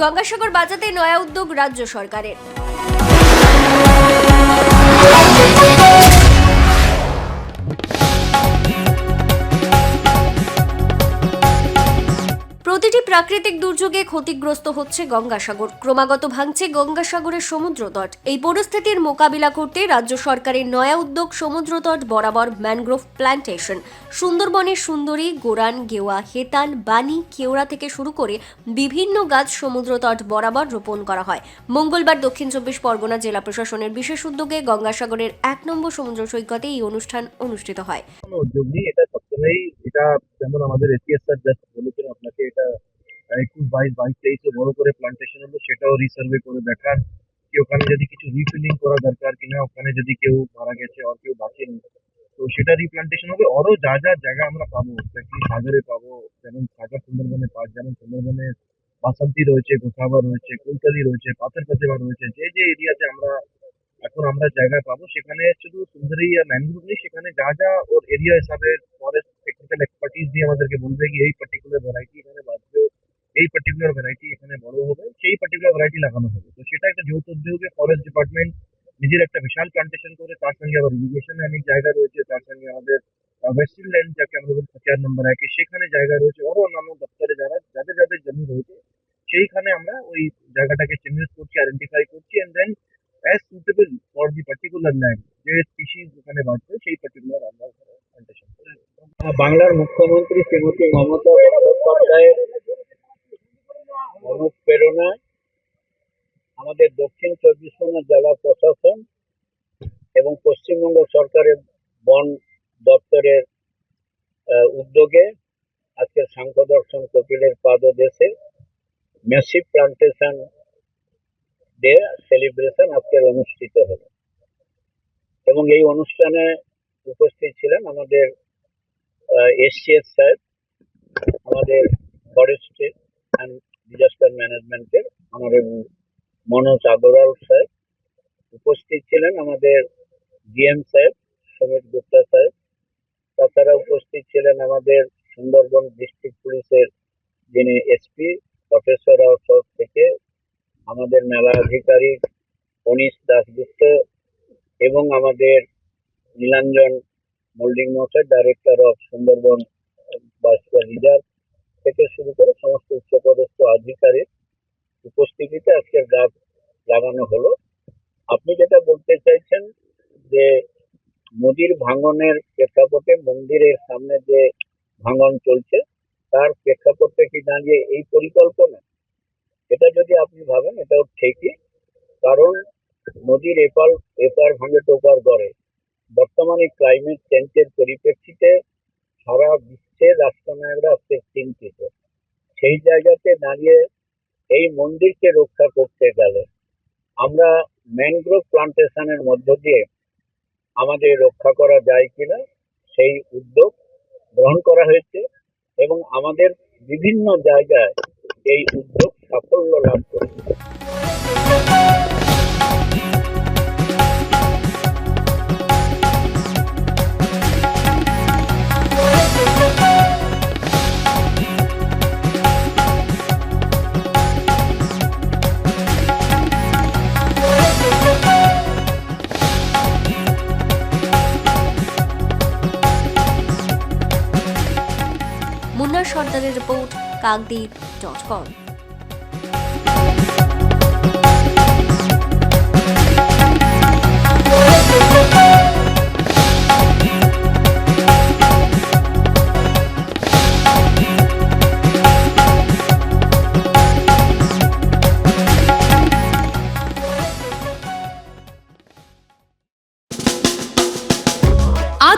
গঙ্গাসাগর বাঁচাতে নয়া উদ্যোগ রাজ্য সরকারের। প্রাকৃতিক দুর্যোগে ক্ষতিগ্রস্ত হচ্ছে গঙ্গাসাগর। ক্রমাগত ভাঙছে গঙ্গাসাগরের সমুদ্র তট। এই পরিস্থিতির মোকাবিলা করতে রাজ্য সরকারের নয়া উদ্যোগ সমুদ্র তট বরাবর ম্যানগ্রোভ প্ল্যান্টেশন সুন্দরবনের সুন্দরী, গোরান, গেওয়া হেতাল বানি, কেওড়া থেকে শুরু করে বিভিন্ন গাছ সমুদ্র তট বরাবর রোপণ করা হয়। মঙ্গলবার দক্ষিণ চব্বিশ পরগনা জেলা প্রশাসনের বিশেষ উদ্যোগে গঙ্গাসাগরের এক নম্বর সমুদ্র সৈকতে এই অনুষ্ঠান অনুষ্ঠিত হয়। এটা যেমন আমাদের এটা একুশ বাইশ বাইশ তেইশে বড় করে প্লান্টেশন হলো সেটাও রিসার্ভে করে দেখার কি ওখানে যদি কিছু রিফিলিং করা দরকার কিনা ওখানে যদি কেউ মারা গেছে আর কেউ বাঁচেনি তো সেটা রিপ্লান্টেশন হবে আরও যা যা জায়গা আমরা পাবো কি সাগরে পাবো যেমন সাগর সুন্দরবনে পাওয়া যেমন সুন্দরবনে বাসন্তী রয়েছে গোসাবা রয়েছে কুলতলি রয়েছে পাথর প্রতিভা রয়েছে যে যে এরিয়াতে আমরা এখন আমরা জায়গা পাবো সেখানে শুধু সুন্দরী ম্যানগ্রোভ নেই সেখানে যা যা ওর এরিয়া হিসাবে ফরেস্ট টেকনিক্যাল এক্সপার্টিস দিয়ে আমাদেরকে বলবে কি এই পার্টিকুলার ভ্যারাইটি এখানে বাঁচবে এই পার্টিকুলার ভ্যারাইটি এখানে বড় হবে, সেই পার্টিকুলার ভ্যারাইটি লাগানো হবে। তো সেটা একটা যৌথ উদ্যোগে ফরেস্ট ডিপার্টমেন্ট নিজের একটা বিশাল প্লান্টেশন করে, তার সঙ্গে আবার ইরিগেশনে অনেক জায়গা রয়েছে, তার সঙ্গে আমাদের ওয়েস্টার্ন ল্যান্ড যাকে আমরা বলি চার নম্বর একে, সেখানে জায়গা রয়েছে। আরও অন্যান্য দপ্তরে যারা, যাদের যাদের জমি রয়েছে, সেইখানে আমরা ওই জায়গাটাকে চিহ্নিত করছি আইডেন্টিফাই করছি and then as suitable for the particular land যে স্পিসিস ওখানে বাঁচবে সেই পার্টিকুলার আমরা বাংলার মুখ্যমন্ত্রী শ্রীমতী মমতা বন্দ্যোপাধ্যায়ের অনুপ্রেরণায় আমাদের দক্ষিণ চব্বিশ পরগনা জেলা প্রশাসন এবং পশ্চিমবঙ্গ সরকারের বন দপ্তরের উদ্যোগে আজকে সাংখ্য দর্শন কপিলের পাদদেশে মেসিভ প্লান্টেশন ডে সেলিব্রেশন আজকের অনুষ্ঠিত হলো। এবং এই অনুষ্ঠানে উপস্থিত ছিলেন আমাদের এসসিএস স্যার আমাদের ফরেস্ট অ্যান্ড ডিজাস্টার ম্যানেজমেন্টের অনারেবল মনোজ আগরওয়াল স্যার উপস্থিত ছিলেন, আমাদের ডিএম সাহেব সমীর গুপ্তা সাহেব তাছাড়া উপস্থিত ছিলেন আমাদের সুন্দরবন ডিস্ট্রিক্ট পুলিশের যিনি এসপি প্রফেসর চৌক থেকে, আমাদের মেলা আধিকারিক অনিশ দাসগুপ্ত এবং আমাদের নীলাঞ্জন মোল্ডিং মশাই ডাইরেক্টর অফ সুন্দরবন বাসিয়া রিজার্ভ থেকে শুরু করে সমস্ত উচ্চপদস্থ আধিকারিক উপস্থিতিতে আজকের গাছ লাগানো হলো। আপনি যেটা বলতে চাইছেন যে নদীর ভাঙনের প্রেক্ষাপটে, মন্দিরের সামনে যে ভাঙন চলছে, তার প্রেক্ষাপটে কি দাঁড়িয়ে এই পরিকল্পনা? এটা যদি আপনি ভাবেন, এটাও ঠিকই। কারণ নদীর এপার এপার ভাঙে টোপার গড়ে। বর্তমানে ক্লাইমেট চেঞ্জের পরিপ্রেক্ষিতে সারা বিশ্বের রাষ্ট্রনায়করা আজকে চিন্তিত। সেই জায়গাতে দাঁড়িয়ে এই মন্দিরকে রক্ষা করতে গেলে আমরা ম্যানগ্রোভ প্লান্টেশনের মধ্য দিয়ে আমাদের রক্ষা করা যায় কিনা সেই উদ্যোগ গ্রহণ করা হয়েছে এবং আমাদের বিভিন্ন জায়গায় এই উদ্যোগ সাফল্য লাভ করেছে। মুন্না সর্দারের রিপোর্ট কাকদ্বীপ ডট কম